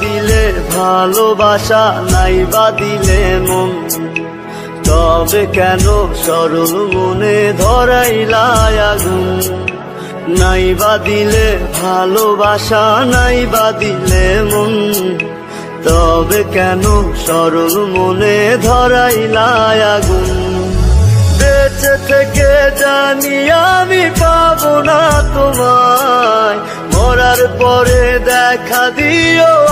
দিলে ভালোবাসা নাই বা দিলে মন। তবে কেন সরল মনে ধরাইলাই আগুন? নাই বা দিলে ভালোবাসা, নাই বা দিলে মন। তবে কেন সরল মনে ধরাইলাই আগুন? বেঁচে থেকে জানি আমি পাবো না তোমায়। মরার পরে দেখা দিও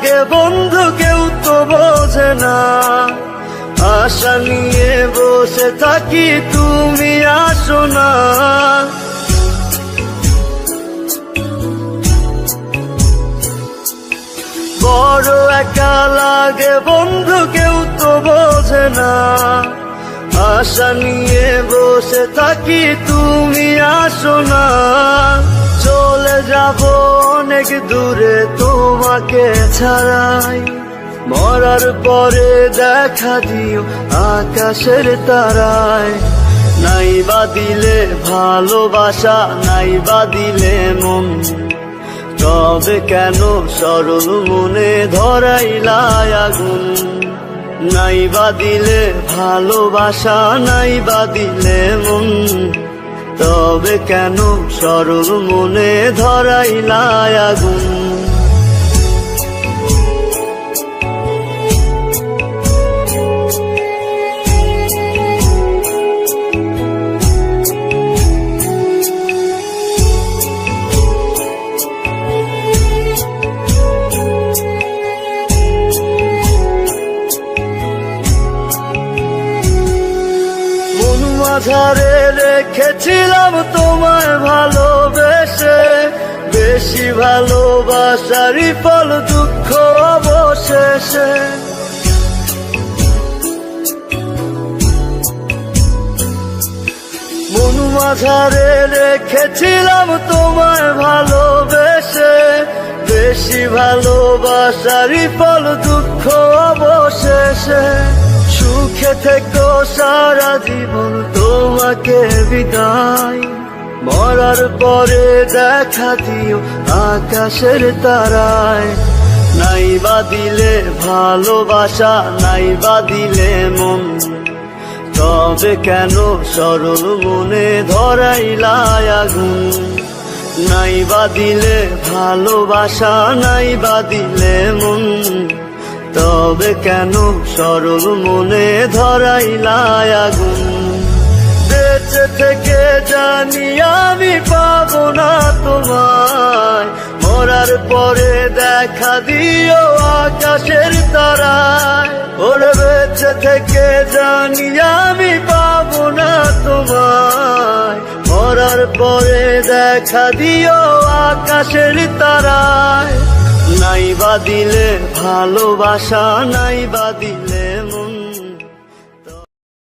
লাগে বন্ধু কেউ তো বোঝে না। আশা নিয়ে বসে থাকি, তুমি আসো না। বড় একা লাগে বন্ধু কেউ তো বোঝে না। আশা নিয়ে বসে থাকি, তুমি আসো না। চলে যাব অনেক দূরে তোমাকে ছাড়াই। মরার পরে দেখা দিও আকাশের তারায়। নাই বা দিলে ভালোবাসা নাই বা দিলে মন। তবে কেন সরল মনে ধরাইলাই আগুন? নাই বা দিলে ভালোবাসা নাই বা দিলে মন। তবে কেন সরল মনে ধরাইলায় আগুন? মাঝারে রেখেছিলাম তোমায় ভালোবেসে। বেশি ভালোবাসারই ফল দুঃখ অবশেষে। মন মাঝারে রেখেছিলাম তোমায় ভালোবেসে। বেশি ভালোবাসারই ফল দুঃখ অবশেষে। সুখে থেকো সারা জীবন। বিদায় মরার পরে দেখা দিও আকাশের তারায়। নাই বা দিলে ভালোবাসা নাই বা দিলে মন। তবে কেন সরল মনে ধরাইলাই আগুন? নাই বা দিলে ভালোবাসা নাই বা দিলে মন। তবে কেন সরল মনে ধরাইলাই আগুন? বেঁচে থেকে জানি আমি পাবো না তোমায়। মরার পরে দেখা দিও আকাশের তারায়। ওরে বেঁচে থেকে জানি আমি পাবো না তোমায়। মরার পরে দেখা দিও আকাশের তারায়। নাই বা দিলে ভালোবাসা নাই বা দিলে